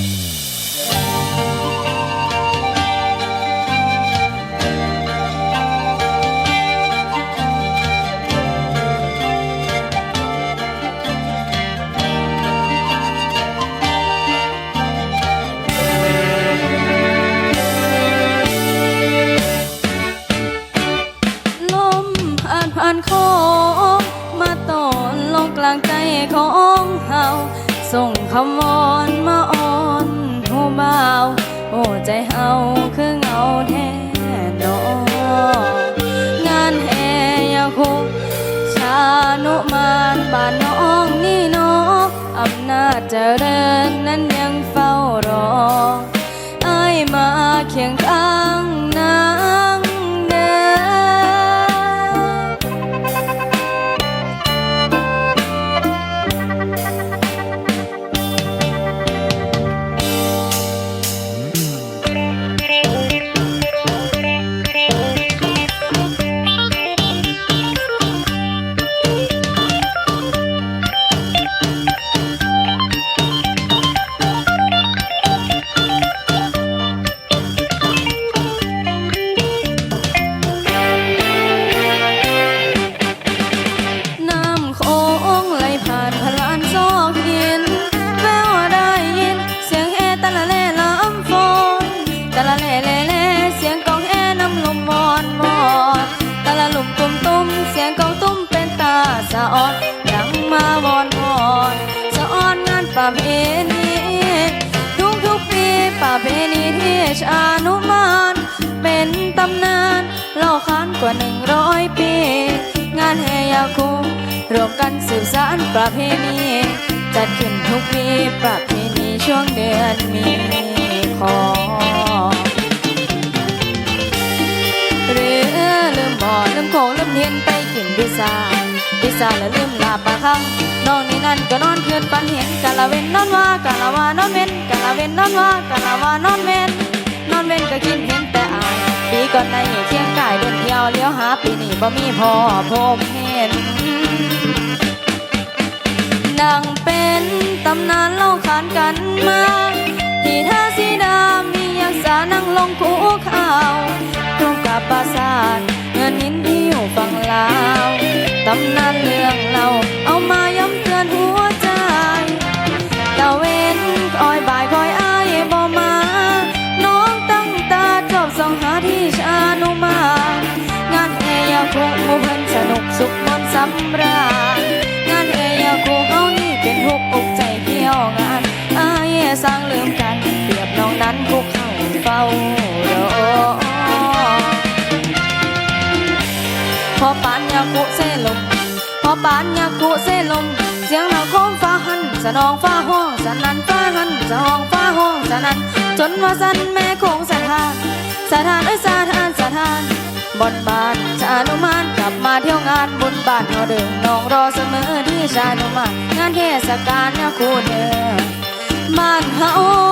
ลมผ่านผ่านค้งมาตอนลงกลางใจของเฮา ส่งคำวอนมาอ่อนผู้บ่าวโอ้ใจเฮาคือเงาแท้ดองานแห่ยาคุกชานุมานบ้านน้องนี่เนาะอำนาจเจริญนั้นยังเฝ้ารอไอ้ายมาเคียงข้าง ประเพณีทุกทุกปีประเพณีที่ชานุมาน เป็นตำนานเล่าขานกว่าหนึ่งร้อยปี งานแห่ยาคูรวมกันสืบสานประเพณี จัดขึ้นทุกปีประเพณีช่วงเดือนมีขอหรือลืมบ่อลืมโขงลืมเทียนไป กินพิซซ่าพิซาแล้วลืมลาปลาคังน้องนี่นั่นก็นอนคืนปันเห็นกะละเว้นนอนว่ากะละว่านอนเว้นกะละเว้นนอนว่ากะละว่านอนเว้นนอนเว้นก็กินเห็นแต่อายปีก่อนในเคียงกายเดินเที่ยวเลี้ยวหาปีนี้บ่มีพ่อผมเห็นดังเป็นตำนานเล่าขานกันมาที่ท่าสีดามียักษ์สานั่งลงคูข่าวตรงกับปราสาทเงินนินที่อยู่ฝั่งลาวำนานเรื่องเราเอามาย้ำเตือนหัวใจตะเวนคอยบ่ายคอยอายบ่มา น้องตั้งตาจอบส่องหาที่ชานุมางานเอยาคงหมู่เพิ่นสนุกสุขมนสำราญงานเอยาคูเฮานี่เป็นทุกอกใจเกี่ยวงานอายสร้างลืมกันเปรียบน้องนั้นคุกเข้าเฝ้ารอ พอปานยาคุเสลม เสียงเราโคมฟ้าหันสนองฟ้าห้องสนันฟ้าหันสนองฟ้าห้องสนันจนว่าสันแม่คงสถานสถานเอ้ยสถานสถานบนบานชานุมานกลับมาเที่ยวงานบุญบ้านเฮาเดิมน้องรอเสมอที่ชานุมานงานเทศกาลยาคูเด้อบ้านเฮา